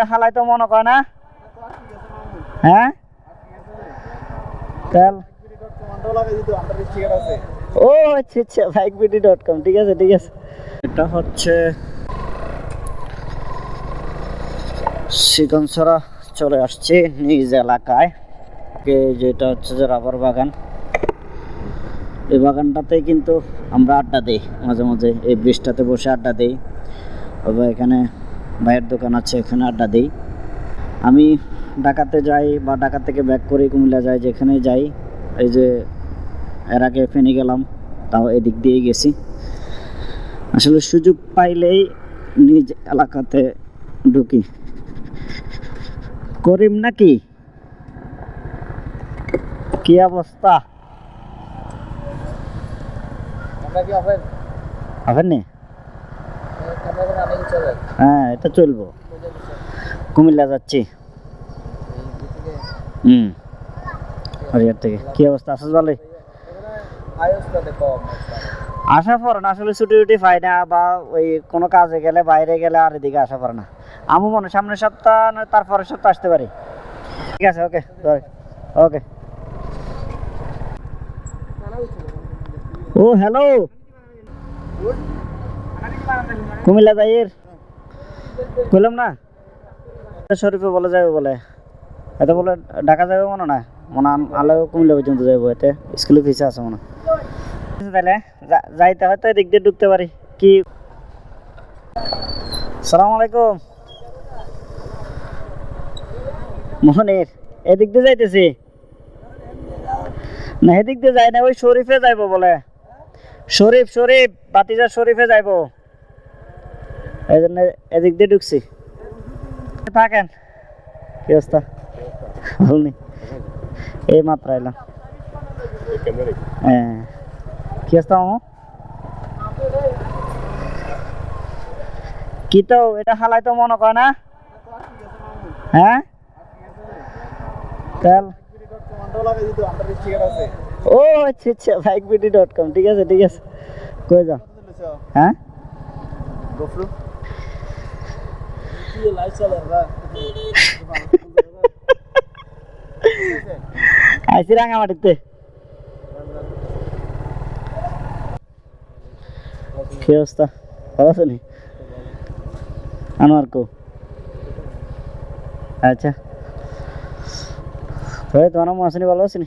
এটা হালাই তো মনে কয় না? হ্যাঁ? তেল। ও আচ্ছা আচ্ছা বাইক বিডি ডট কম ঠিক আছে ঠিক আছে। এটা হচ্ছে সিকনসরা চলে আসছে নিজ এলাকায়। যেটা হচ্ছে যে রাবার বাগান। এই বাগানটাতে কিন্তু আমরা আড্ডা দিই, মাঝে মাঝে এই ব্রিজটাতে বসে আড্ডা দিই। তবে এখানে ভাইয়ের দোকান আছে এখানে আড্ডা দিই। আমি ঢাকাতে যাই বা ঢাকা থেকে ব্যাক করে কুমিল্লা যাই যেখানে যাই এই যে এর আগে ফেনে গেলাম তাও এদিক দিয়েই গেছি। আসলে সুযোগ পাইলেই নিজ এলাকাতে ঢুকি। করিম নাকি? কি অবস্থা? হবেন নি হ্যাঁ এটা চলবো। কুমিল্লা যাচ্ছি। হুম। হরিয়ার থেকে। কি অবস্থা? আসছ ভালোই? আসা পড়ে না, আসলে ছুটি টুটি পাই না বা ওই কোনো কাজে গেলে বাইরে গেলে আর এদিকে আসা পড়ে না। আমি মনে সামনের সপ্তাহ না তারপরের সপ্তাহ আসতে পারি। ঠিক আছে, ওকে ওকে। ও হ্যালো কুমিল্লা যাইয়ের? কইলাম না? শরীফে বলে যাবে বলে। এতে বলে ঢাকা যাবে মনে না? মনে আলো কুমিল্লা পর্যন্ত যাব এতে স্কুলে ফিসে আছে মনে। তাহলে যাইতে হয়তো এদিক দিয়ে ঢুকতে পারি। কি? সালাম আলাইকুম। মোহনের এদিক দিয়ে যাইতেছি? না, এদিক দিয়ে যাই না, ওই শরীফে যাইবো বলে। শরীফ শরীফ বাতিজা শরীফে যাইবো। এই জন্য এদিক দিয়ে ঢুকছি। থাকেন। কি অবস্থা? ভালো এই মাত্র এলাম। হ্যাঁ। কি অবস্থা, মামু? কি তো, এটা হালাই তো মনে কয় না? হ্যাঁ? তেল ও আচ্ছা আচ্ছা বাইক বিডি ডট কম ঠিক আছে ঠিক আছে। কই যাও? হ্যাঁ? আইসি রাঙামাটিতে কি অবস্থা ভালো আছো নি আনোয়ার কো আচ্ছা তোমার মা আসেনি ভালো আছেনি